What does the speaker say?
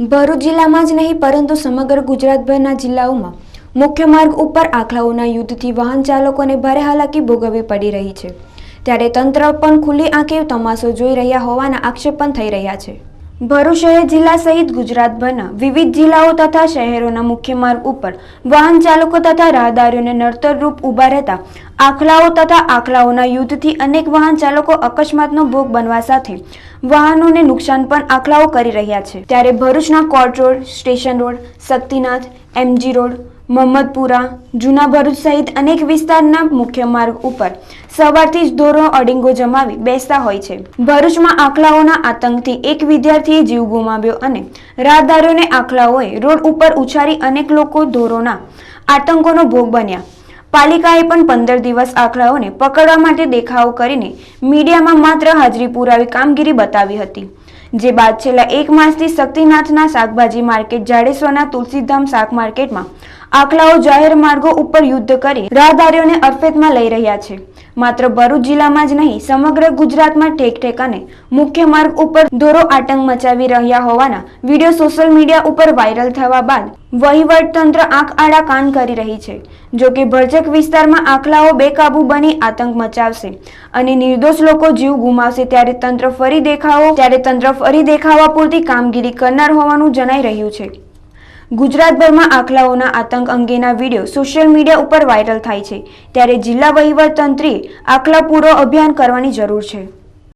ભરૂચ જિલ્લામાં જ નહીં, પરંતુ સમગ્ર ગુજરાતભરના જિલ્લાઓમાં મુખ્ય માર્ગ ઉપર આખલાઓના યુદ્ધથી વાહન ચાલકોને ભારે હાલાકી ભોગવવી પડી રહી છે. ત્યારે તંત્ર પણ ખુલ્લી આંખે તમાશો જોઈ રહ્યા હોવાના આક્ષેપ પણ થઈ રહ્યા છે. ભરૂચ શહેર જિલ્લા સહિત ગુજરાતભરના વિવિધ જિલ્લાઓ તથા શહેરોના મુખ્ય માર્ગ ઉપર વાહન ચાલકો તથા રાહદારીઓને નડતરરૂપ ઊભા રહેતા આખલાઓ તથા આખલાઓના યુદ્ધથી અનેક વાહન ચાલકો અકસ્માતનો ભોગ બનવા સાથે વાહનોને નુકસાન પણ આખલાઓ કરી રહ્યા છે. ત્યારે ભરૂચના court road, station road, Shaktinath, MG road Mohammadpura, જૂના ભરૂચ સહિત અનેક વિસ્તારના મુખ્ય માર્ગ ઉપર સવારથી જ ધોરણો અડિંગો જમાવી બેસતા હોય છે. ભરૂચમાં આખલાઓના આતંકથી એક વિદ્યાર્થીએ જીવ ગુમાવ્યો અને રાહદારોને આખલાઓએ રોડ ઉપર ઉછારી અનેક લોકો ધોરોના આતંકોનો ભોગ બન્યા. પાલિકાએ પણ પંદર દિવસ આખલાઓને પકડવા માટે દેખાવો કરીને મીડિયામાં માત્ર હાજરી પુરાવી કામગીરી બતાવી હતી. જે બાદ છેલ્લા એક માસથી શક્તિનાથના શાકભાજી માર્કેટ, જાડેશ્વરના તુલસીધામ શાક માર્કેટમાં આખલાઓ જાહેર માર્ગો ઉપર યુદ્ધ કરી રાહદારીઓને અરફેટમાં લઈ રહ્યા છે. માત્ર ભરૂચ જિલ્લામાં જ નહીં, સમગ્ર ગુજરાતમાં ઠેક ઠેકાને મુખ્ય માર્ગ ઉપર ધોરો આતંક મચાવી રહ્યા હોવાના વીડિયો સોશિયલ મીડિયા ઉપર વાયરલ થવા બાદ વહીવટતંત્ર આંખ આડા કાન કરી રહી છે. જો કે ભરચક વિસ્તારમાં આખલાઓ બેકાબુ બની આતંક મચાવશે અને નિર્દોષ લોકો જીવ ગુમાવશે ત્યારે તંત્ર ફરી દેખાવો, ત્યારે તંત્ર ફરી દેખાવા પૂરતી કામગીરી કરનાર હોવાનું જણાઈ રહ્યું છે. ગુજરાતભરમાં આખલાઓના આતંક અંગેના વીડિયો સોશિયલ મીડિયા ઉપર વાયરલ થાય છે. ત્યારે જિલ્લા વહીવટતંત્રે આખલા પૂરો અભિયાન કરવાની જરૂર છે.